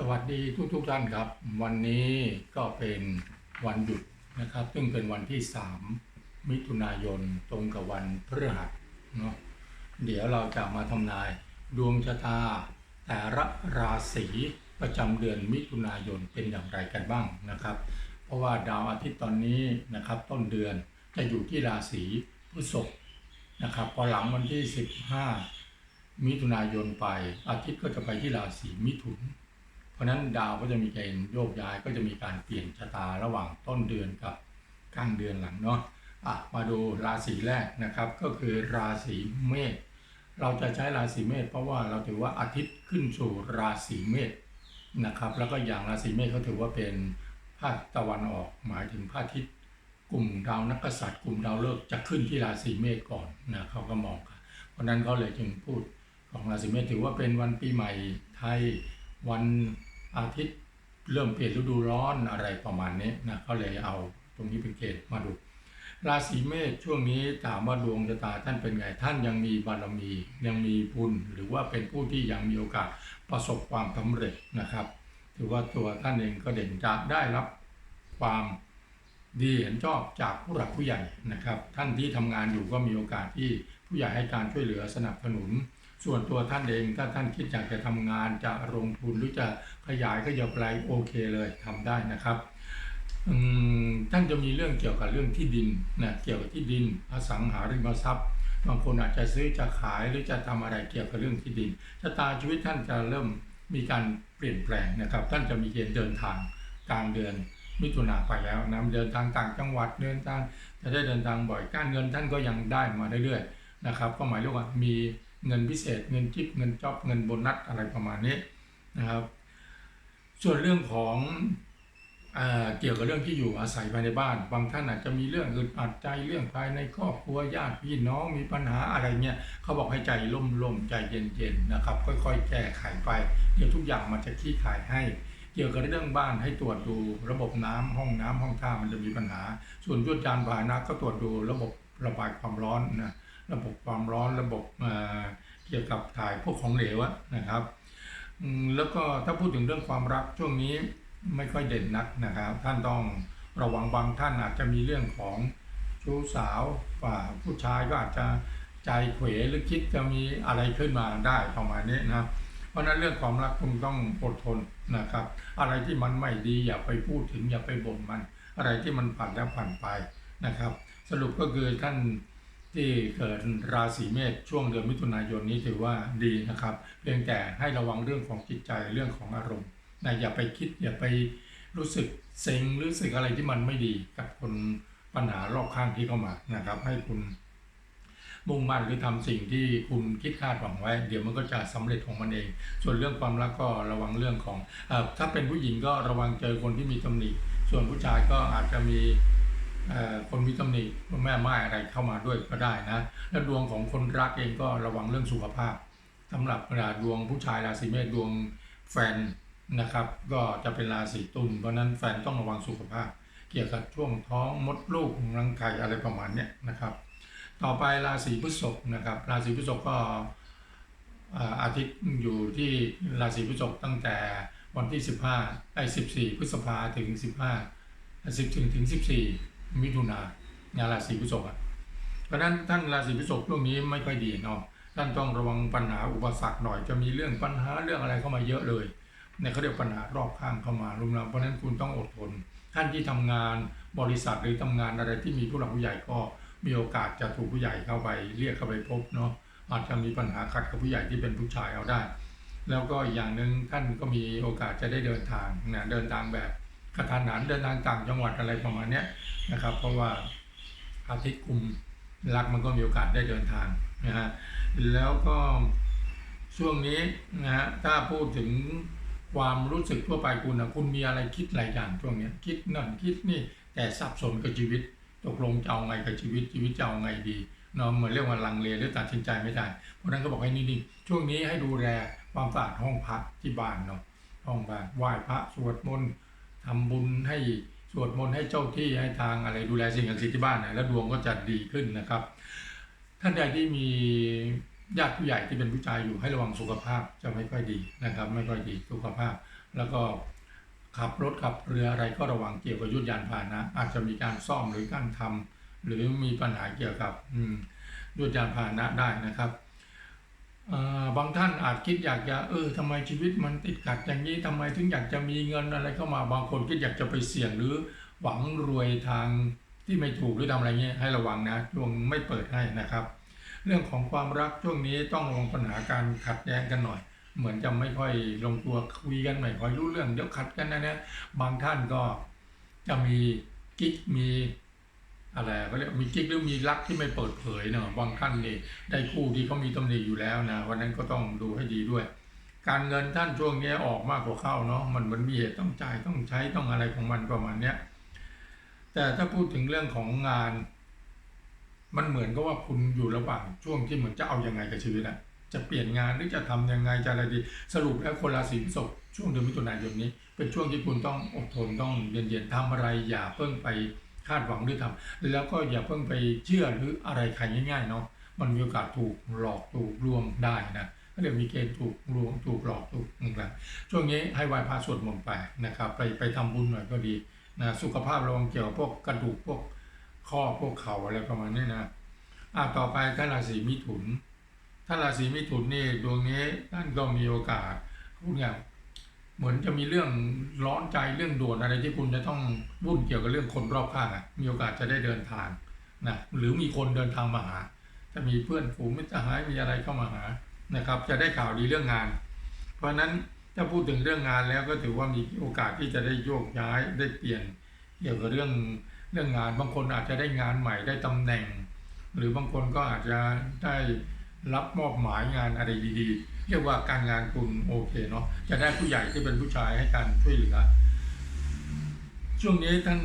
สวัสดีทุกทุกท่านครับ วันนี้ก็เป็นวันหยุดนะครับ ซึ่งเป็นวันที่ 3 มิถุนายนตรงกับวันพฤหัสเนาะเดี๋ยวเราจะมาทำนายดวงชะตา แต่ละราศีประจำเดือนมิถุนายนเป็นอย่างไรกันบ้างนะครับ เพราะว่าดาวอาทิตย์ตอนนี้นะครับต้นเดือนจะอยู่ที่ราศีพฤษภนะครับพอหลังวันที่ 15 มิถุนายนไปอาทิตย์ก็จะไปที่ราศีมิถุน เพราะนั้นดาวก็จะมีเกณฑ์โยกย้ายก็จะมีการเปลี่ยนชะตาระหว่างต้นเดือนกับกลางเดือนหลังเนาะะมาดูราศีแรกนะครับก็คือราศีเมษเราจะใช้ราศีเมษเพราะว่าเราถือว่าอาทิตย์ขึ้นสู่ราศีเมษนะครับ แล้วก็อย่างราศีเมษเขาถือว่าเป็นภาคตะวันออกหมายถึงพระอาทิตย์กลุ่มดาวนักษัตริย์กลุ่มดาวฤกษ์จะขึ้นที่ราศีเมษก่อนนะเขาก็มองกันเพราะฉะนั้นเขาเลยจึงพูดของราศีเมษถือว่าเป็นวันปีใหม่ไทยวัน อาทิตย์เริ่มเปลี่ยนฤดูร้อนอะไรประมาณนี้นะก็เลยเอาตรงนี้เป็นเกณฑ์มาดู ราศีเมษช่วงนี้ถามว่าดวงชะตาท่านเป็นไง ท่านยังมีบารมี ยังมีบุญหรือว่าเป็นผู้ที่ยังมีโอกาสประสบความสำเร็จนะครับถือว่าตัวท่านเองก็เด่นจะได้รับความดีเห็นชอบจากผู้หลักผู้ใหญ่นะครับ ท่านที่ทำงานอยู่ก็มีโอกาสที่ผู้ใหญ่ให้การช่วยเหลือสนับสนุน ส่วนตัวท่านเองถ้าท่านคิดอยากจะทำงานจะลงทุนหรือจะขยายก็อย่าไปโอเคเลยทำได้นะครับท่านจะมีเรื่องเกี่ยวกับเรื่องที่ดินนะเกี่ยวกับที่ดินอสังหาริมทรัพย์บางคนอาจจะซื้อจะขายหรือจะทำอะไรเกี่ยวกับเรื่องที่ดินชะตาชีวิตท่านจะเริ่มมีการเปลี่ยนแปลงนะครับ ท่านจะมีเกณฑ์เดินทางกลางเดือนมิถุนาไปแล้วนะเดินทางต่างจังหวัดเดินทางจะได้เดินทางบ่อยการเงินท่านก็ยังได้มาเรื่อยๆนะครับก็หมายถึงว่ามี เงินพิเศษ เงินจิปเงินจ็อบเงินโบนัสอะไรประมาณนี้นะครับ ส่วนเรื่องของเอเกี่ยวกับเรื่องที่อยู่อาศัยภายในบ้าน บางท่านอาจจะมีเรื่องอึดอัดใจเรื่องภายในครอบครัวญาติพี่น้องมีปัญหาอะไรเงี้ยเขาบอกให้ใจร่มๆใจเย็นๆนะครับ ค่อยๆ แก้ไขไปเดี๋ยวทุกอย่างมันจะคลี่คลายให้เกี่ยวกับเรื่องบ้านให้ตรวจดูระบบน้ำห้องน้ำห้องท่ามันจะมีปัญหา ส่วนยวดยานพาหนะก็ตรวจดูระบบระบายความร้อนนะ ระบบความร้อนระบบเกี่ยวกับถ่ายพวกของเหลวนะครับ แล้วก็ถ้าพูดถึงเรื่องความรักช่วงนี้ไม่ค่อยเด่นนักนะครับ ท่านต้องระวังบางท่านอาจจะมีเรื่องของชู้สาวฝ่าผู้ชายก็อาจจะใจเขวหรือคิดจะมีอะไรขึ้นมาได้ประมาณนี้นะเพราะนั้นเรื่องความรักคุณต้องอดทนนะครับ อะไรที่มันไม่ดีอย่าไปพูดถึงอย่าไปบ่นมัน อะไรที่มันผ่านแล้วผ่านไปนะครับ สรุปก็คือท่าน ที่เกิดราศีเมษช่วงเดือนมิถุนายนนี้ถือว่าดีนะครับ เพียงแต่ให้ระวังเรื่องของจิตใจเรื่องของอารมณ์นะอย่าไปคิดอย่าไปรู้สึกเซ็งรู้สึกอะไรที่มันไม่ดีกับคนปัญหารอบข้างที่เข้ามานะครับ ให้คุณมุ่งมั่นหรือทำสิ่งที่คุณคิดคาดหวังไว้ เดี๋ยวมันก็จะสำเร็จของมันเอง ส่วนเรื่องความรักก็ระวังเรื่องของอถ้าเป็นผู้หญิงก็ระวังเจอคนที่มีตำหนิส่วนผู้ชายก็อาจจะมี คนมีตำหนิแม่ไม้อะไรเข้ามาด้วยก็ได้นะ แล้วดวงของคนรักเองก็ระวังเรื่องสุขภาพสำหรับเวลาดวงผู้ชายราศีเมษดวงแฟนนะครับ ก็จะเป็นราศีตุลเพราะนั้นแฟนต้องระวังสุขภาพ เกี่ยวกับช่วงท้องมดลูกรังไข่อะไรประมาณเนี้ยนะครับ ต่อไปราศีพฤษภนะครับ ราศีพฤษภก็อาอาทิตย์อยู่ที่ราศีพฤษภตั้งแต่วันที่ 15ไอ้14 พฤษภาถึง 15 10ถึงถึง 14 มิถุนายนราศีพฤษภอะเพราะนั้นท่านราศีพฤษภช่วงนี้ไม่ค่อยดีเนาะท่านต้องระวังปัญหาอุปสรรคหน่อยจะมีเรื่องปัญหาเรื่องอะไรเข้ามาเยอะเลยเนี่ยเขาเรียกปัญหารอบข้างเข้ามารุมเราเพราะนั้นคุณต้องอดทน ท่านที่ทำงานบริษัทหรือทำงานอะไรที่มีผู้หลักผู้ใหญ่ก็มีโอกาสจะถูกผู้ใหญ่เข้าไปเรียกเข้าไปพบเนาะอาจจะมีปัญหาขัดกับผู้ใหญ่ที่เป็นผู้ชายเอาได้ แล้วก็อีกอย่างหนึ่งท่านก็มีโอกาสจะได้เดินทางนะเดินทางแบบ กระทันหันเดินทางต่างจังหวัดอะไรประมาณนี้นะครับ เพราะว่าอาทิตย์กลุ่มรักมันก็มีโอกาสได้เดินทางนะฮะแล้วก็ช่วงนี้นะฮะถ้าพูดถึงความรู้สึกทั่วไปคุณนะคุณมีอะไรคิดหลายอย่างช่วงนี้คิดนั่นคิดนี่แต่สับสนกับชีวิตตกลงจะเอาไงกับชีวิตชีวิตจะเอาไงดีเนาะเหมือนเรียกว่าลังเลหรือตัดสินใจไม่ได้เพราะฉะนั้นก็บอกให้นิ่งๆช่วงนี้ให้ดูแลความสะอาดห้องพักที่บ้านเนาะห้องบ้านไหว้พระสวดมนต์ ทำบุญให้สวดมนต์ให้เจ้าที่ให้ทางอะไรดูแลสิ่งศักดิ์สิทธิ์ที่บ้านนะแล้วดวงก็จะดีขึ้นนะครับ ท่านใดที่มีญาติผู้ใหญ่ที่เป็นผู้ชายอยู่ให้ระวังสุขภาพจะไม่ค่อยดีนะครับ ไม่ค่อยดีสุขภาพ แล้วก็ขับรถขับเรืออะไรก็ระวังเกี่ยวกับยุทธยานพาหนะ อาจจะมีการซ่อมหรือการทำหรือมีปัญหาเกี่ยวกับอืยุทธยานพาหนะได้นะครับ บางท่านอาจคิดอยากจะเออทำไมชีวิตมันติดขัดอย่างนี้ทำไมถึงอยากจะมีเงินอะไรเข้ามาบางคนคิดอยากจะไปเสี่ยงหรือหวังรวยทางที่ไม่ถูกหรือทำอะไรเงี้ยให้ระวังนะช่วงไม่เปิดให้นะครับ เรื่องของความรักช่วงนี้ต้องลงปัญหาการขัดแย้งกันหน่อย เหมือนจะไม่ค่อยลงตัวคุยกันไม่ค่อยรู้เรื่องเดี๋ยวขัดกันนะเนี่ยบางท่านก็จะมีกิ๊กมี อะไรเขาเรียกมีกิ๊กหรือมีรักที่ไม่เปิดเผยเนาะบางท่านนี่ได้คู่ที่เขามีตำหนิอยู่แล้วนะวันนั้นก็ต้องดูให้ดีด้วย การเงินท่านช่วงนี้ออกมากกว่าเข้าเนาะมันมันมีเหตุต้องจ่ายต้องใช้ต้องอะไรของมันประมาณเนี้ยแต่ถ้าพูดถึงเรื่องของงาน มันเหมือนกับว่าคุณอยู่ระหว่างช่วงที่เหมือนจะเอายังไงกับชีวิตอะจะเปลี่ยนงานหรือจะทำยังไงจะอะไรดี สรุปแล้วคนราศีพฤษภช่วงเดือนมิถุนายนนี้ เป็นช่วงที่คุณต้องอดทนต้องเย็นๆทำอะไรอย่าเพิ่งไป คาดหวังหรือทำแล้วก็อย่าเพิ่งไปเชื่อหรืออะไรใครง่ายๆเนาะมันมีโอกาสถูกหลอกถูกลวงได้นะก็เรียกมีเกณฑ์ถูกลวงถูกหลอกถูกอะไรช่วงนี้ให้ไหว้พระสวดมนต์ไปนะครับ ไปไปทำบุญหน่อยก็ดีนะสุขภาพระวังเกี่ยวพวกกระดูกพวกข้อพวกเข่าอะไรประมาณนี้นะอะต่อไปท่านราศีมิถุนท่านราศีมิถุนนี่ดวงนี้ท่านก็มีโอกาสพูดง่าย เหมือนจะมีเรื่องร้อนใจเรื่องด่วนอะไรที่คุณจะต้องวุ่นเกี่ยวกับเรื่องคนรอบข้างอะมีโอกาสจะได้เดินทางนะหรือมีคนเดินทางมาหา จะมีเพื่อนฝูงมิตรสหายมีอะไรเข้ามาหานะครับ จะได้ข่าวดีเรื่องงาน เพราะฉะนั้นถ้าพูดถึงเรื่องงานแล้วก็ถือว่ามีโอกาสที่จะได้โยกย้ายได้เปลี่ยน เกี่ยวกับเรื่องเรื่องงานบางคนอาจจะได้งานใหม่ได้ตำแหน่ง หรือบางคนก็อาจจะได้รับมอบหมายงานอะไรดีๆ เรียกว่าการงานคุณโอเคเนาะจะได้ผู้ใหญ่ที่เป็นผู้ชายให้การช่วยเหลือช่วงนี้ท่าน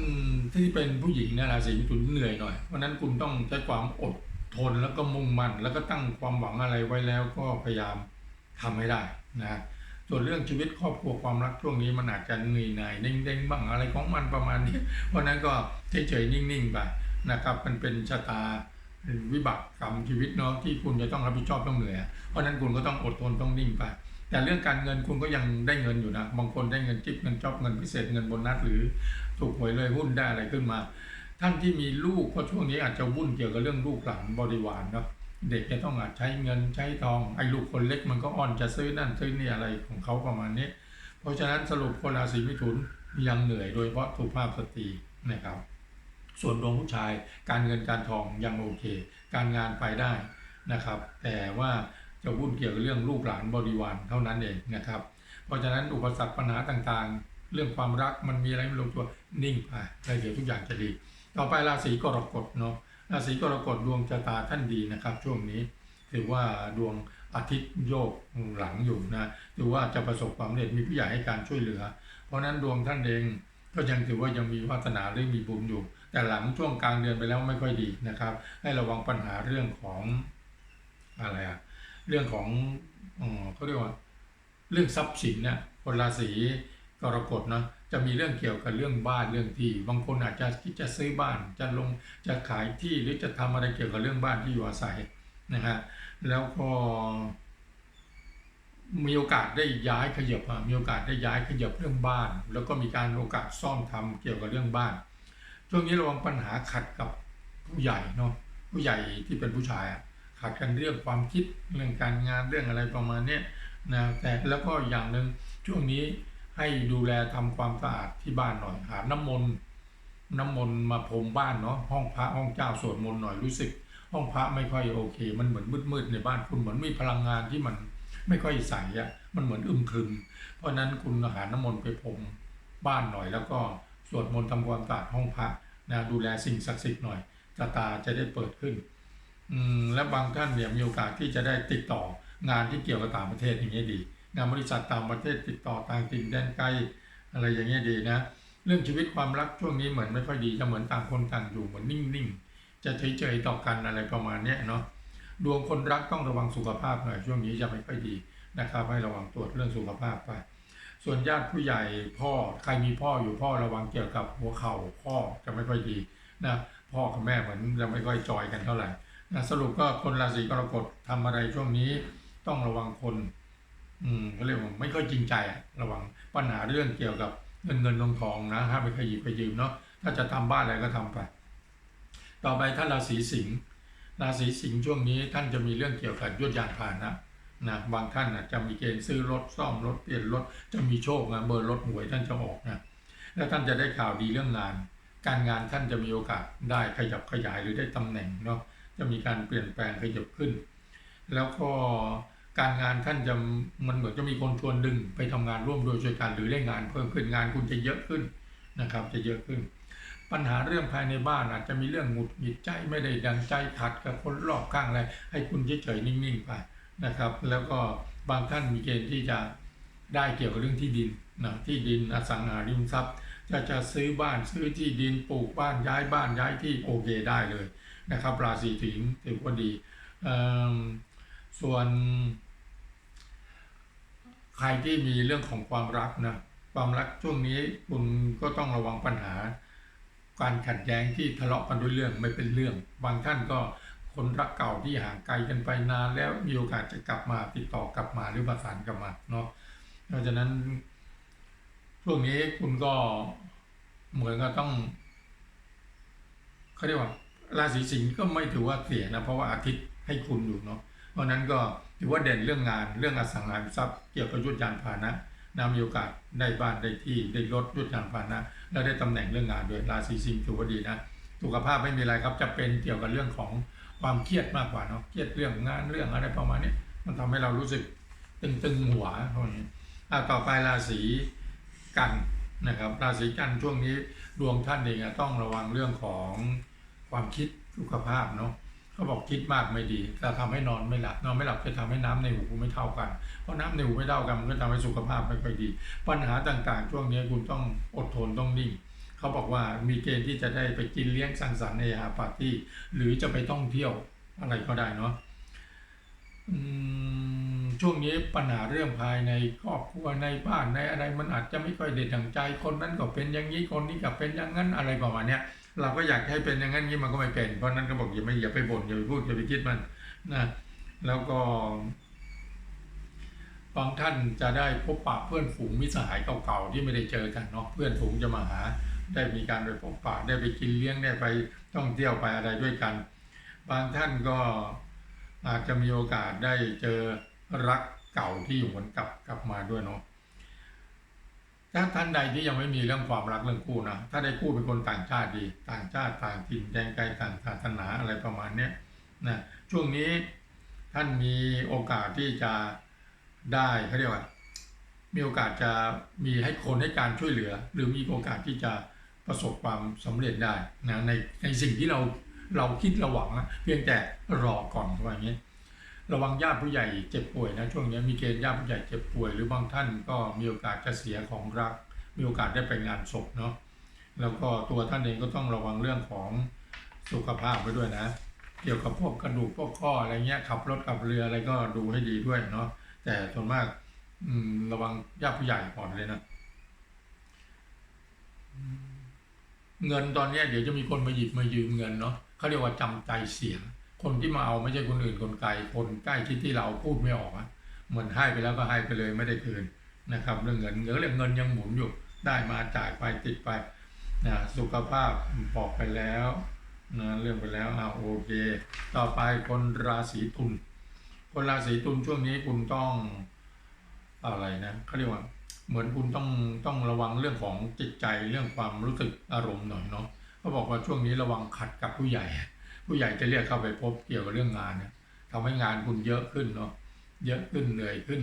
ที่เป็นผู้หญิงนะราศีมิถุนเหนื่อยหน่อยเพราะนั้นคุณต้องใช้ความอดทนแล้วก็มุ่งมั่นแล้วก็ตั้งความหวังอะไรไว้แล้วก็พยายามทำให้ได้นะส่วนเรื่องชีวิตครอบครัวความรักช่วงนี้มันอาจจะเหนื่อยหน่ายเด้งๆบ้างอะไรของมันประมาณนี้ เพราะนั้นก็เฉยๆนิ่งๆไปนะครับมันเป็นชะตา วิบากกรรมชีวิตเนาะที่คุณจะต้องรับผิดชอบต้องเหนื่อยเพราะนั้นคุณก็ต้องอดทนต้องนิ่งไป แต่เรื่องการเงินคุณก็ยังได้เงินอยู่นะบางคนได้เงินจิ๊บเงินจอบเงินพิเศษเงินโบนัสหรือถูกหวยเลยหุ้นได้อะไรขึ้นมา ท่านที่มีลูกก็ช่วงนี้อาจจะวุ่นเกี่ยวกับเรื่องลูกหลานบริวารเนาะเด็กจะต้องอาจใช้เงินใช้ทองไอ้ลูกคนเล็กมันก็อ่อนจะซื้อนั่นซื้อนี่อะไรของเขาประมาณนี้ เพราะฉะนั้นสรุปคนราศีมิถุนยังเหนื่อยโดยเฉพาะสุภาพสตรีนะครับ ส่วนดวงผู้ชาย การเงินการทองยังโอเค การงานไปได้นะครับ แต่ว่าจะวุ่นเกี่ยวกับเรื่องลูกหลานบริวารเท่านั้นเองนะครับ เพราะฉะนั้นอุปสรรคปัญหาต่างๆ เรื่องความรักมันมีอะไรไม่ลงตัวนิ่งไปแล้วเดี๋ยวทุกอย่างจะดี ต่อไปราศีกรกฎเนาะราศีกรกฎดวงชะตาท่านดีนะครับ ช่วงนี้ถือว่าดวงอาทิตย์โยกหลังอยู่นะถือว่าจะประสบความสำเร็จมีผู้ใหญ่ให้การช่วยเหลือ เพราะฉะนั้นดวงท่านเองก็ยังถือว่ายังมีวาสนาหรือมีบุญอยู่ แต่หลังช่วงกลางเดือนไปแล้วไม่ค่อยดีนะครับ ให้ระวังปัญหาเรื่องของอะไรอะเรื่องของเออเขาเรียกว่าเรื่องทรัพย์สินเนี่ยคนราศีกรกฎเนาะจะมีเรื่องเกี่ยวกับเรื่องบ้านเรื่องที่ บางคนอาจจะคิดจะซื้อบ้านจะลงจะขายที่หรือจะทำอะไรเกี่ยวกับเรื่องบ้านที่อยู่อาศัยนะฮะแล้วก็มีโอกาสได้ย้ายขยับมีโอกาสได้ย้ายขยับเรื่องบ้าน แล้วก็มีการโอกาสซ่อมทำเกี่ยวกับเรื่องบ้าน ช่วงนี้ระวังปัญหาขัดกับผู้ใหญ่เนาะผู้ใหญ่ที่เป็นผู้ชายอะขัดกันเรื่องความคิดเรื่องการงานเรื่องอะไรประมาณเนี้ยนะแต่แล้วก็อย่างหนึ่งช่วงนี้ให้ดูแลทำความสะอาดที่บ้านหน่อยหาน้ำมนต์น้ำมนต์มาพรมบ้านเนาะห้องพระห้องเจ้าสวดมนต์หน่อยรู้สึก ห้องพระไม่ค่อยโอเค มันเหมือนมืดๆในบ้านคุณเหมือนมีพลังงานที่มันไม่ค่อยใสอะมันเหมือนอึมครึม เพราะฉะนั้นคุณหาน้ำมนต์ไปพรมบ้านหน่อยแล้วก็ สวดมนต์ทำความสะอาดห้องพระนะดูแลสิ่งศักดิ์สิทธิ์หน่อยชะตาจะได้เปิดขึ้นอืมและบางท่านเนี่ยมีโอกาสที่จะได้ติดต่องานที่เกี่ยวกับต่างประเทศอย่างเงี้ยดีงานบริษัทต่างประเทศติดต่อต่างถิ่นแดนไกลอะไรอย่างเงี้ยดีนะ เรื่องชีวิตความรักช่วงนี้เหมือนไม่ค่อยดีจะเหมือนต่างคนต่างอยู่เหมือนนิ่งๆ จะเฉยๆต่อกันอะไรประมาณเนี้ยเนาะดวงคนรักต้องระวังสุขภาพหน่อยช่วงนี้จะไม่ค่อยดีนะครับให้ระวังตรวจเรื่องสุขภาพไป ส่วนญาติผู้ใหญ่พ่อใครมีพ่ออยู่พ่อระวังเกี่ยวกับหัวเข่าพ่อจะไม่ค่อยดีนะพ่อกับแม่เหมือนจะไม่ค่อยจอยกันเท่าไหร่นะสรุปก็คนราศีกรกฎทำอะไรช่วงนี้ต้องระวังคน อืมเขาเรียกว่าไม่ค่อยจริงใจระวังปัญหาเรื่องเกี่ยวกับเงินเงินทองทองนะห้ามไปขยิบไปยืมเนาะถ้าจะทำบ้านอะไรก็ทำไป ต่อไปท่านราศีสิงห์ราศีสิงห์ช่วงนี้ท่านจะมีเรื่องเกี่ยวกับยวดยานพาหนะ นะบางท่านอาจะมีเกณฑ์ซื้อรถซ่อมรถเปลี่ยนรถจะมีโชคนะเบอร์รถหวยท่านจะออกนะแล้วท่านจะได้ข่าวดีเรื่องงาน การงานท่านจะมีโอกาสได้ขยับขยายหรือได้ตำแหน่งเนาะจะมีการเปลี่ยนแปลงขยับขึ้น แล้วก็การงานท่านจะมันเหมือนจะมีคนชวนดึงไปทำงานร่วมโดยช่วยกันหรือได้งานเพิ่มขึ้นงานคุณจะเยอะขึ้นนะครับจะเยอะขึ้น ปัญหาเรื่องภายในบ้านอาจจะมีเรื่องหงุดหงิดใจไม่ได้ดังใจขัดกับคนรอบข้างอะไรให้คุณเฉยๆนิ่งๆไป นะครับ แล้วก็บางท่านมีเกณฑ์ที่จะได้เกี่ยวกับเรื่องที่ดินนะที่ดินอสังหาริมทรัพย์ จะจะซื้อบ้านซื้อที่ดินปลูกบ้านย้ายบ้านย้ายที่โอเคได้เลยนะครับ ราศีสิงถือว่าดีส่วนใครที่มีเรื่องของความรักนะความรักช่วงนี้คุณก็ต้องระวังปัญหา การขัดแย้งที่ทะเลาะกันด้วยเรื่องไม่เป็นเรื่อง บางท่านก็ คนรักเก่าที่ห่างไกลกันไปนานแล้วมีโอกาสจะกลับมาติดต่อกลับมาหรือประสานกลับมาเนาะเพราะฉะนั้นช่วงนี้คุณก็เหมือนกับต้องเขาเรียกว่าราศีสิงห์ก็ไม่ถือว่าเสียนะเพราะว่าอาทิตย์ให้คุณอยู่เนาะเพราะฉะนั้นก็ถือว่าเด่นเรื่องงานเรื่องอสังหาริมทรัพย์เกี่ยวกับยุทธยานพาหนะนะมีโอกาสได้บ้านได้ที่ได้รถยุทธยานพาหนะ แล้วได้ตำแหน่งเรื่องงานด้วยราศีสิงห์ถือว่าดีนะสุขภาพไม่มีอะไรครับจะเป็นเกี่ยวกับเรื่องของ ความเครียดมากกว่าเนาะเครียดเรื่องงานเรื่องอะไรประมาณนี้มันทำให้เรารู้สึกตึงๆหัวเท่านี้อะต่อไปราศีกันนะครับ ราศีกันช่วงนี้ดวงท่านเองต้องระวังเรื่องของความคิดสุขภาพเนาะเขาบอกคิดมากไม่ดีจะทำให้นอนไม่หลับนอนไม่หลับจะทำให้น้ำในหูไม่เท่ากันเพราะน้ำในหูไม่เท่ากันมันก็ทำให้สุขภาพไม่ค่อยดี ปัญหาต่างๆ ช่วงนี้คุณต้องอดทนต้องนิ่ง เขาบอกว่ามีเกณฑ์ที่จะได้ไปกินเลี้ยงสังสรรค์ในฮาปาร์ตี้หรือจะไปท่องเที่ยวอะไรก็ได้เนาะช่วงนี้ปัญหาเรื่องภายในครอบครัวในบ้านในอะไรมันอาจจะไม่ค่อยเด็ดดังใจ คนนั้นก็เป็นอย่างนี้คนนี้ก็เป็นอย่างนั้นอะไรประมาณเนี้ยเราก็อยากให้เป็นอย่างนั้นนี้มันก็ไม่เป็น เพราะนั้นก็บอกอย่าไม่อย่าไปบ่นอย่าไปพูดอย่าไปคิดมันนะแล้วก็บางท่านจะได้พบปะเพื่อนฝูงมิตรสหายเก่าๆที่ไม่ได้เจอกันเนาะเพื่อนฝูงจะมาหา ได้มีการไปพบปะได้ไปกินเลี้ยงได้ไปท่องเที่ยวไปอะไรด้วยกัน บางท่านก็อาจจะมีโอกาสได้เจอรักเก่าที่อยู่หวนกลับกลับมาด้วยเนาะถ้าท่านใดที่ยังไม่มีเรื่องความรักเรื่องคู่นะถ้าได้คู่เป็นคนต่างชาติดี ต่างชาติต่างถิ่นแดนไกลต่างศาสนาอะไรประมาณเนี้ยนะช่วงนี้ท่านมีโอกาสที่จะได้เขาเรียกว่ามีโอกาสจะมีให้คนให้การช่วยเหลือ หรือมีโอกาสที่จะ ประสบความสำเร็จได้นะในในสิ่งที่เราเราคิดระหวังนะเพียงแต่รอก่อนว่าอย่างนี้ ระวังญาติผู้ใหญ่เจ็บป่วยนะช่วงนี้มีเกณฑ์ญาติผู้ใหญ่เจ็บป่วยหรือบางท่านก็มีโอกาสจะเสียของรัก มีโอกาสได้ไปงานศพเนาะแล้วก็ตัวท่านเองก็ต้องระวังเรื่องของสุขภาพไว้ด้วยนะ เกี่ยวกับพวกกระดูกพวกข้ออะไรเงี้ยขับรถขับเรืออะไรก็ดูให้ดีด้วยเนาะแต่ส่วนมากอืมระวังญาติผู้ใหญ่ก่อนเลยนะ เงินตอนนี้เดี๋ยวจะมีคนมาหยิบมายืมเงินเนาะเขาเรียกว่าจำใจเสียคนที่มาเอาไม่ใช่คนอื่นคนไกลคนใกล้ชิดที่เราพูดไม่ออกอะเหมือนให้ไปแล้วก็ให้ไปเลยไม่ได้คืนนะครับเรื่องเงินเงินเรื่องเงินยังหมุนอยู่ ได้มาจ่ายไปติดไปนะสุขภาพบอกไปแล้วนะเรื่องไปแล้วอ่าโอเค ต่อไปคนราศีตุลคนราศีตุลช่วงนี้คุณต้องอะไรนะเขาเรียกว่า เหมือนคุณต้องต้องระวังเรื่องของจิตใจเรื่องความรู้สึกอารมณ์หน่อยเนาะเขาบอกว่าช่วงนี้ระวังขัดกับผู้ใหญ่ ผู้ใหญ่จะเรียกเข้าไปพบเกี่ยวกับเรื่องงานเนี่ยทำให้งานคุณเยอะขึ้นเนาะเยอะขึ้นเหนื่อยขึ้น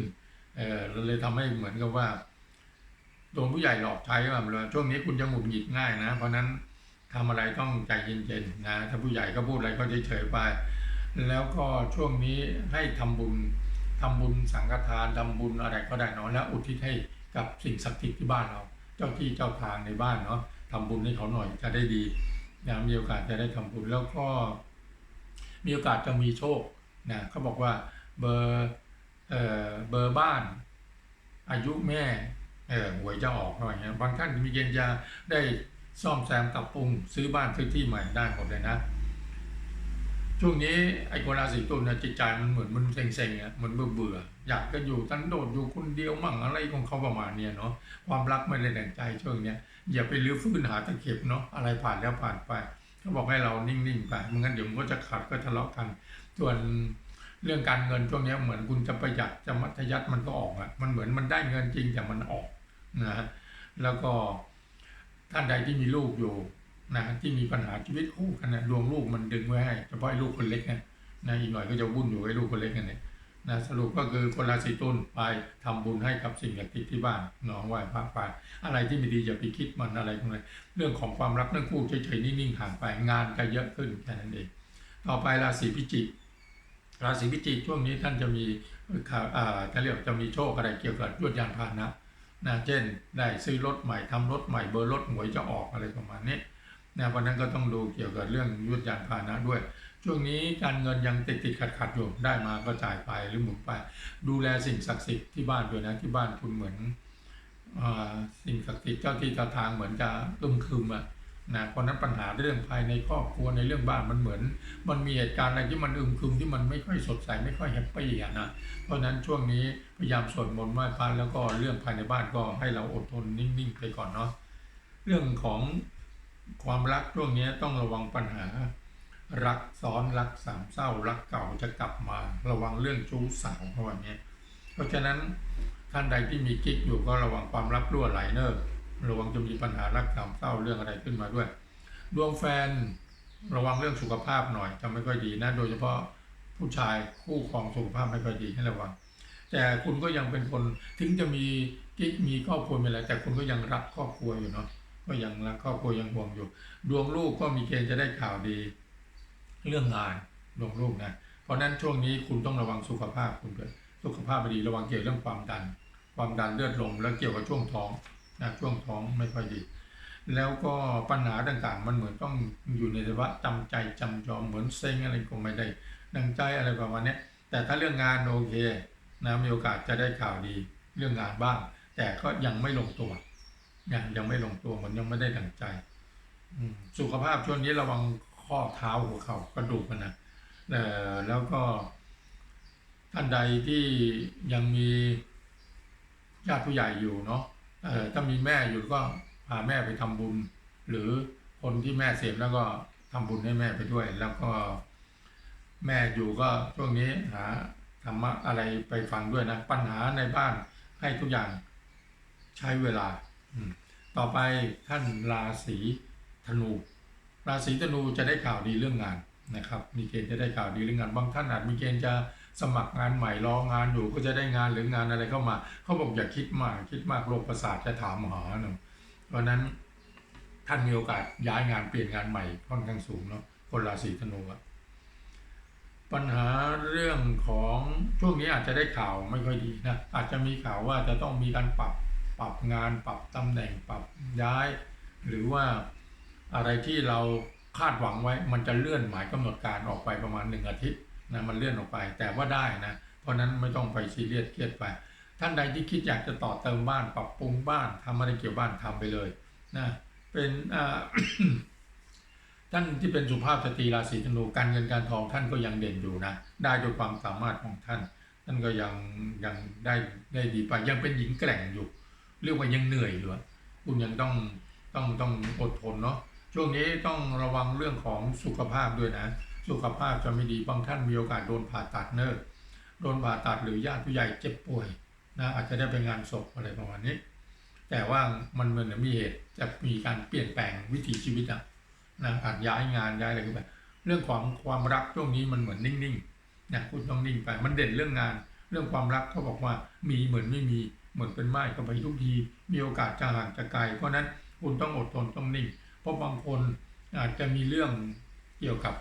เออเลยทำให้เหมือนกับว่าโดนผู้ใหญ่หลอกใช้แบบเลยช่วงนี้คุณจะหงุดหงิดง่ายนะ เพราะนั้นทำอะไรต้องใจเย็นๆนะถ้าผู้ใหญ่ก็พูดอะไรก็เฉยๆไป แล้วก็ช่วงนี้ให้ทำบุญ ทำบุญสังฆทานทำบุญอะไรก็ได้เนาะแล้วอุทิศให้กับสิ่งศักดิ์สิทธิ์ที่บ้านเรา เจ้าที่เจ้าทางในบ้านเนาะทำบุญให้เขาหน่อยจะได้ดีนะมีโอกาสจะได้ทำบุญแล้วก็ มีโอกาสจะมีโชคนะเขาบอกว่าเบอร์เอ่อเบอร์บ้าน อายุแม่เออหวยจะออกอะไรเงี้ยบางท่านมีเกณฑ์จะได้ซ่อมแซมปรับปรุงซื้อบ้านซื้อที่ใหม่ได้หมดเลยนะ ช่วงนี้ไอ้คนราศีตุลเนี่ยจิตใจมันเหมือนมันเซ็งๆอะมันเบื่อเบื่อๆอยากจะอยู่ตันโดดอยู่คนเดียวมั่งอะไรของเขาประมาณเนี้ยเนาะความรักไม่ได้ดังใจช่วงเนี้ยอย่าไปลื้อฟื้นหาตะเข็บเนาะอะไรผ่านแล้วผ่านไปเขาบอกให้เรานิ่งๆไปไม่งั้นเดี๋ยวมันก็จะขัดก็ทะเลาะกัน ส่วนเรื่องการเงินช่วงนี้เหมือนคุณจะประหยัดจะมัธยัติมันก็ออกอะมันเหมือนมันได้เงินจริงแต่มันออกนะฮะแล้วก็ท่านใดที่มีลูกอยู่ นะที่มีปัญหาชีวิตคู่กันนะดวงลูกมันดึงไว้ให้เฉพาะไอ้ลูกคนเล็กเนี่ยนะอีกหน่อยก็จะวุ่นอยู่ไอ้ลูกคนเล็กกันเนี่ยนะสรุปก็คือคนราศีตุลไปทำบุญให้กับสิ่งศักดิ์สิทธิ์ที่บ้านน้องไหว้พระไปอะไรที่ไม่ดีอย่าไปคิดมันอะไรพวกนั้นเรื่องของความรักเรื่องคู่เฉยๆนิ่งๆห่างไปงานก็เยอะขึ้นแค่นั้นเองต่อไปราศีพิจิกราศีพิจิกช่วงนี้ท่านจะมีข่าวอ่าจะเรียกจะมีโชคอะไรเกี่ยวกับยวดยานพาหนะนะเช่นได้ซื้อรถใหม่ทำรถใหม่เบอร์รถหวยจะออกอะไรประมาณนี้ นะเพราะนั้นก็ต้องดูเกี่ยวกับเรื่องยุทธยานพาหนะด้วย ช่วงนี้การเงินยังติดติดขัดขัดอยู่ได้มาก็จ่ายไปหรือหมุนไป ดูแลสิ่งศักดิ์สิทธิ์ที่บ้านด้วยนะที่บ้านคุณเหมือนอสิ่งศักดิ์สิทธิ์เจ้าที่เจ้าทางเหมือนจะอึมครึมอะนะเพราะนั้นปัญหาเรื่องภายในครอบครัวในเรื่องบ้านมันเหมือน มันมีเหตุการณ์อะไรที่มันอึมครึมที่มันไม่ค่อยสดใสไม่ค่อยแฮปปี้อะนะเพราะฉะนั้นช่วงนี้พยายามสวดมนต์ไหว้พระแล้วก็เรื่องภายในบ้านก็ให้เราอดทนนิ่งๆไปก่อนเนาะเรื่องของ ความรักช่วงนี้ต้องระวังปัญหา รักซ้อนรักสามเศร้า รักเก่าจะกลับมาระวังเรื่องชู้สาวเพราะวันนี้เพราะฉะนั้นท่านใดที่มีกิ๊กอยู่ก็ระวังความรักรั่วไหลเนอะระวังจะมีปัญหารักสามเศร้าเรื่องอะไรขึ้นมาด้วย ดวงแฟนระวังเรื่องสุขภาพหน่อยจะไม่ค่อยดีนะ โดยเฉพาะผู้ชายคู่ครองสุขภาพไม่ค่อยดีให้ระวัง แต่คุณก็ยังเป็นคนถึงจะมีกิ๊กมีครอบครัวมีอะไรแต่คุณก็ยังรักครอบครัวอยู่เนาะ ก็ยังรักครอบครัวยังห่วงอยู่ ดวงลูกก็มีเกณฑ์จะได้ข่าวดี เรื่องงานดวงลูกนะเพราะนั้นช่วงนี้คุณต้องระวังสุขภาพคุณด้วยสุขภาพไม่ดีระวังเกี่ยวเรื่องความดัน ความดันเลือดลมแล้วเกี่ยวกับช่วงท้องนะช่วงท้องไม่ค่อยดี แล้วก็ปัญหาต่างๆ มันเหมือนต้องอยู่ในสภาวะจำใจจำยอมเหมือนเซ็งอะไรก็ไม่ได้ดังใจอะไรประมาณนี้แต่ถ้าเรื่องงานโอเคนะมีโอกาสจะได้ข่าวดีเรื่องงานบ้าง แต่ก็ยังไม่ลงตัว ยังยังไม่ลงตัวมันยังไม่ได้ดังใจสุขภาพช่วงนี้ระวังข้อเท้าหัวเข่ากระดูกมันนะแล้วก็ท่านใดที่ยังมีญาติผู้ใหญ่อยู่เนาะถ้ามีแม่อยู่ก็พาแม่ไปทำบุญ หรือคนที่แม่เสียแล้วก็ทำบุญให้แม่ไปด้วย แล้วก็แม่อยู่ก็ช่วงนี้หาธรรมะอะไรไปฟังด้วยนะ ปัญหาในบ้านให้ทุกอย่างใช้เวลา ต่อไปท่านราศีธนู ราศีธนูจะได้ข่าวดีเรื่องงานนะครับ มีเกณฑ์จะได้ข่าวดีเรื่องงาน บางท่านอาจมีเกณฑ์จะสมัครงานใหม่รองานอยู่ก็จะได้งานหรืองานอะไรเข้ามา เขาบอกอย่าคิดมากคิดมากโรคประสาทจะถามหาเนาะเพราะนั้นท่านมีโอกาสย้ายงานเปลี่ยนงานใหม่ค่อนข้างสูงเนาะคนราศีธนูอะปัญหาเรื่องของช่วงนี้อาจจะได้ข่าวไม่ค่อยดีนะอาจจะมีข่าวว่าจะต้องมีการปรับ ปรับงานปรับตำแหน่งปรับย้าย หรือว่าอะไรที่เราคาดหวังไว้ มันจะเลื่อนหมายกำหนดการออกไปประมาณหนึ่งอาทิตย์นะมันเลื่อนออกไปแต่ว่าได้นะ เพราะนั้นไม่ต้องไปซีเรียสเครียดไป ท่านใดที่คิดอยากจะต่อเติมบ้าน ปรับปรุงบ้านทำอะไรเกี่ยวบ้านทำไปเลยนะเป็นท่านที่เป็นสุภาพสตรีราศีธนูการเงินการทองท่านก็ยังเด่นอยู่นะ ได้ด้วยความสามารถของท่าน ท่านก็ยังยังได้ได้ดีไปยังเป็นหญิงแกร่งอยู่ เรียกว่ายังเหนื่อยอยู่คุณยังต้องต้องต้องอดทนเนาะช่วงนี้ต้องระวังเรื่องของสุขภาพด้วยนะ สุขภาพจะไม่ดีบางท่านมีโอกาสโดนผ่าตัดเนอะโดนผ่าตัดหรือญาติผู้ใหญ่เจ็บป่วยนะอาจจะได้ไปงานศพอะไรประมาณนี้ แต่ว่ามันเหมือนมีเหตุจะมีการเปลี่ยนแปลงวิถีชีวิตอะนะอาจย้ายงานย้ายอะไรขึ้นไปเรื่องของความรักช่วงนี้มันเหมือนนิ่งๆนะคุณต้องนิ่งไปมันเด่นเรื่องงาน เรื่องความรักเขาบอกว่ามีเหมือนไม่มี เหมือนเป็นไม้ก็ไปทุกทีมีโอกาสจะห่างจะไกลเพราะนั้นคุณต้องอดทนต้องนิ่ง เพราะบางคนอาจจะมีเรื่องเกี่ยวกับ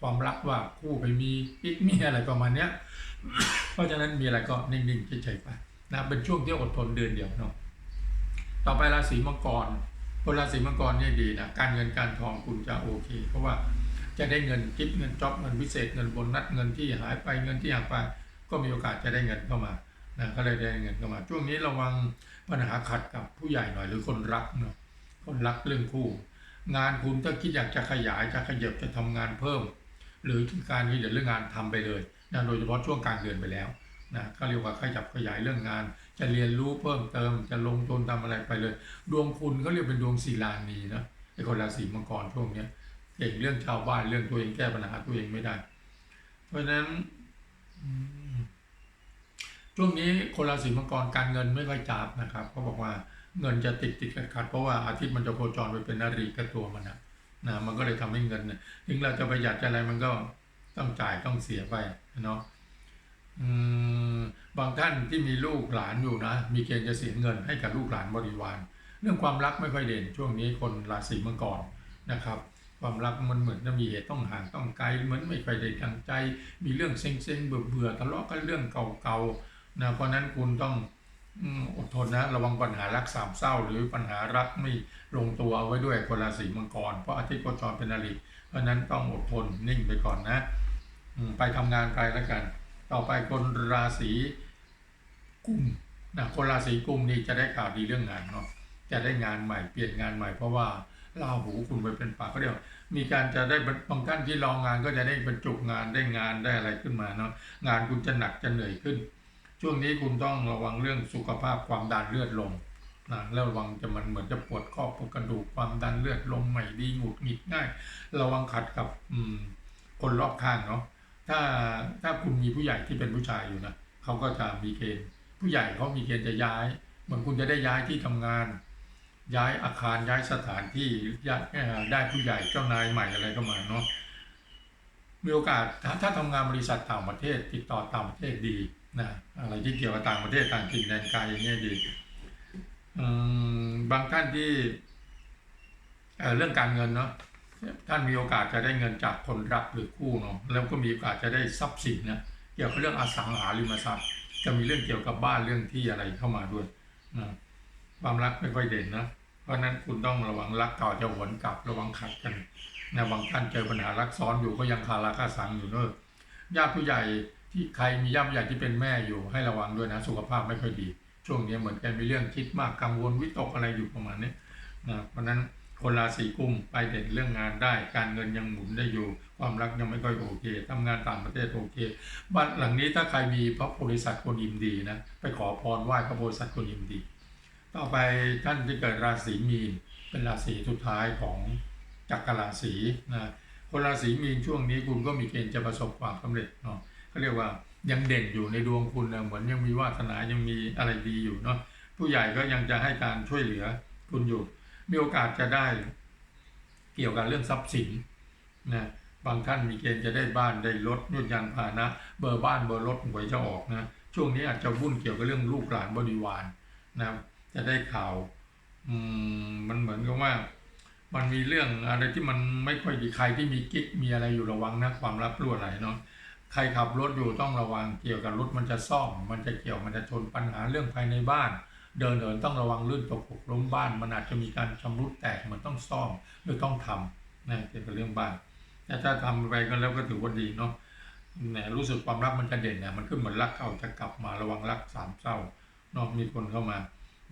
ความรักว่าคู่ไปมีกิ๊กมีอะไรประมาณเนี้ย เพราะฉะนั้นมีอะไรก็นิ่งๆเฉยๆไปนะเป็นช่วงที่อดทนเดือนเดียวเนาะต่อไปราศีมังกรคนราศีมังกรเนี่ยดีนะการเงินการทองคุณจะโอเค เพราะว่าจะได้เงินกิฟเงินจ็อบเงินพิเศษเงินบนัสเงินที่หายไปเงินที่หายไป ก็มีโอกาสจะได้เงินเข้ามา นะก็เลยได้เงินเข้ามาช่วงนี้ระวังปัญหาขัดกับผู้ใหญ่หน่อยหรือคนรักเนาะคนรักเรื่องคู่ งานคุณถ้าคิดอยากจะขยายจะขยับจะทำงานเพิ่ม หรือการที่เดี๋ยวเรื่องงานทำไปเลยนะโดยเฉพาะช่วงกลางเดือนไปแล้วนะก็เรียกว่าขยับขยายเรื่องงาน จะเรียนรู้เพิ่มเติมจะลงทุนทำอะไรไปเลย ดวงคุณเขาเรียกเป็นดวงศิลานีนะไอ้คนราศีมังกรช่วงเนี้ยเก่งเรื่องชาวบ้านเรื่องตัวเองแก้ปัญหาตัวเองไม่ได้ เพราะฉะนั้น ช่วงนี้คนราศีมังกรการเงินไม่ค่อยจับนะครับเขาบอกว่าเงินจะติดติดขัดขัดเพราะว่าอาทิตย์มันจะโคจรไปเป็นนารีกับตัวมันนะนะมันก็เลยทำให้เงินถึงเราจะประหยัดจะอะไรมันก็ต้องจ่ายต้องเสียไปเนาะบางท่านที่มีลูกหลานอยู่นะ มีเกณฑ์จะเสียเงินให้กับลูกหลานบริวาร เรื่องความรักไม่ค่อยเด่นช่วงนี้คนราศีมังกรนะครับ ความรักมันเหมือนจะมีเหตุต้องห่างต้องไกลเหมือนไม่ค่อยได้ดังใจ มีเรื่องเซ็งๆเบื่อเบื่อๆทะเลาะกันเรื่องเก่าๆ นะเพราะนั้นคุณต้องอดทนนะระวังปัญหารักสามเศร้า หรือปัญหารักไม่ลงตัวเอาไว้ด้วยคนราศีมังกร เพราะอาทิตย์โคจรเป็นอริเพราะนั้นต้องอดทนนิ่งไปก่อนนะไปทำงานไปแล้วกัน ต่อไปคนราศีกุมนะคนราศีกุมนี่จะได้ข่าวดีเรื่องงานเนาะจะได้งานใหม่เปลี่ยนงานใหม่เพราะว่าราหูคุณไปเป็นปากก็เรียวมีการจะได้บางท่านที่รองงานก็จะได้บรรจุงานได้งานได้อะไรขึ้นมาเนาะงานคุณจะหนักจะเหนื่อยขึ้น ช่วงนี้คุณต้องระวังเรื่องสุขภาพความดันเลือดลงนะแล้วระวังจะมันเหมือนจะปวดข้อปวดกระดูกความดันเลือดลงไม่ดีหงุดหงิดง่าย ระวังขัดกับอืมคนรอบข้างเนาะถ้าถ้าคุณมีผู้ใหญ่ที่เป็นผู้ชายอยู่นะเขาก็จะมีเกณฑ์ ผู้ใหญ่เขามีเกณฑ์จะย้ายเหมือนคุณจะได้ย้ายที่ทำงาน ย้ายอาคารย้ายสถานที่ย้ายได้ผู้ใหญ่เจ้านายใหม่อะไรก็มาเนาะมีโอกาสถ้าถ้าทำงานบริษัทต่างประเทศ ติดต่อต่างประเทศดี นะอะไรที่เกี่ยวกับต่างประเทศต่างถิ่นแดนไกลอย่างเงี้ยดีบางท่านที่เเรื่องการเงินเนาะท่านมีโอกาสจะได้เงินจากคนรักหรือคู่เนาะแล้วก็มีโอกาสจะได้ทรัพย์สินนะเกี่ยวกับเรื่องอสังหาริมทรัพย์ จะมีเรื่องเกี่ยวกับบ้านเรื่องที่อะไรเข้ามาด้วยนะความรักไม่ค่อยเด่นนะเพราะฉะนั้นคุณต้องระวังรักเก่าจะหวนกลับระวังขัดกันนะบางท่านเจอปัญหารักซ้อนอยู่ก็ยังคาราคาสังอยู่เนอะญาติผู้ใหญ่ ที่ใครมีญาผู้ใหญ่ที่เป็นแม่อยู่ให้ระวังด้วยนะ สุขภาพไม่ค่อยดี ช่วงนี้เหมือนกันมีเรื่องคิดมากกังวลวิตกอะไรอยู่ประมาณนี้นะเพราะนั้นคนราศีกุมไปเด่นเรื่องงานได้ การเงินยังหมุนได้อยู่ ความรักยังไม่ค่อยโอเคทำงานต่างประเทศโอเคบ้านหลังนี้ถ้าใครมีพระโพธิสัตว์คนยิมดีนะไปขอพรไหว้พระโพธิสัตว์คนยิมดี ต่อไปท่านที่เกิดราศีมีนเป็นราศีสุดท้ายของจักรราศีนะคนราศีมีนช่วงนี้คุณก็มีเกณฑ์จะประสบความสำเร็จเนาะ เขาเรียกว่ายังเด่นอยู่ในดวงคุณนะเหมือนยังมีวาสนายังมีอะไรดีอยู่เนาะผู้ใหญ่ก็ยังจะให้การช่วยเหลือคุณอยู่ มีโอกาสจะได้เกี่ยวกับเรื่องทรัพย์สินนะบางท่านมีเกณฑ์จะได้บ้านได้รถยุดยานพานะ เบอร์บ้านเบอร์รถหวยจะออกนะช่วงนี้อาจจะวุ่นเกี่ยวกับเรื่องลูกหลานบริวารนะจะได้ข่าวอืมมันเหมือนกับว่า มันมีเรื่องอะไรที่มันไม่ค่อยดีใครที่มีกิ๊กมีอะไรอยู่ระวังนะความลับรั่วไหลเนาะ ใครขับรถอยู่ต้องระวังเกี่ยวกับรถมันจะซ่อมมันจะเกี่ยวมันจะชนปัญหาเรื่องภายในบ้าน เดินเดินต้องระวังลื่นตกหกล้มบ้าน มันอาจจะมีการชำรุดแตกมันต้องซ่อมหรือต้องทำนะเกี่ยวกับเรื่องบ้านแต่ถ้าทำไปก็แล้วก็ถือว่าดีเนาะแหมรู้สึกความรักมันจะเด่นเนี่ยมันขึ้นเหมือนรักเก่าจะกลับมาระวังรักสามเศร้าเนาะมีคนเข้ามา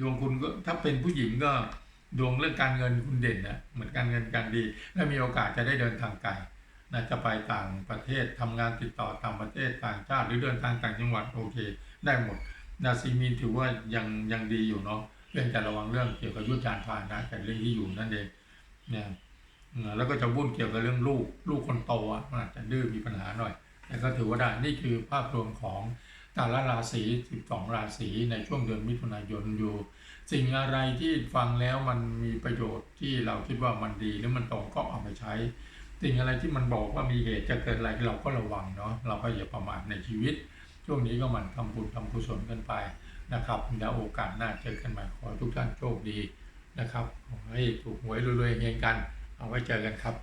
ดวงคุณก็ถ้าเป็นผู้หญิงก็ดวงเรื่องการเงินคุณเด่นนะเหมือนการเงินการดี และมีโอกาสจะได้เดินทางไกล นะจะไปต่างประเทศทำงานติดต่อต่างประเทศต่างชาติหรือเดินทางต่างจังหวัดโอเค ได้หมดนาซีมีนถือว่ายังยังดีอยู่เนาะเรื่องแต่ระวังเรื่องเกี่ยวกับยุทธยานพานะแต่เรื่องที่อยู่นั่นเองเนี่ยแล้วก็จะวุ่นเกี่ยวกับเรื่องลูกลูกคนโตอะมันอาจจะดื้อมีปัญหาหน่อย แต่ก็ถือว่าได้นี่คือภาพรวมของแต่ละราศี 12 ราศีในช่วงเดือนมิถุนายนอยู่ สิ่งอะไรที่ฟังแล้วมันมีประโยชน์ที่เราคิดว่ามันดีหรือมันตรงก็เอาไปใช้ สิ่งอะไรที่มันบอกว่ามีเหตุจะเกิดอะไรเราก็ระวังเนาะเราก็อย่าประมาทในชีวิต ช่วงนี้ก็มันทำบุญทำกุศลกันไปนะครับแล้วโอกาสหน้าเจอกันใหม่ขอทุกท่านโชคดีนะครับขอให้ถูกหวยรวยๆเฮงๆกัน เอาไว้เจอกันครับ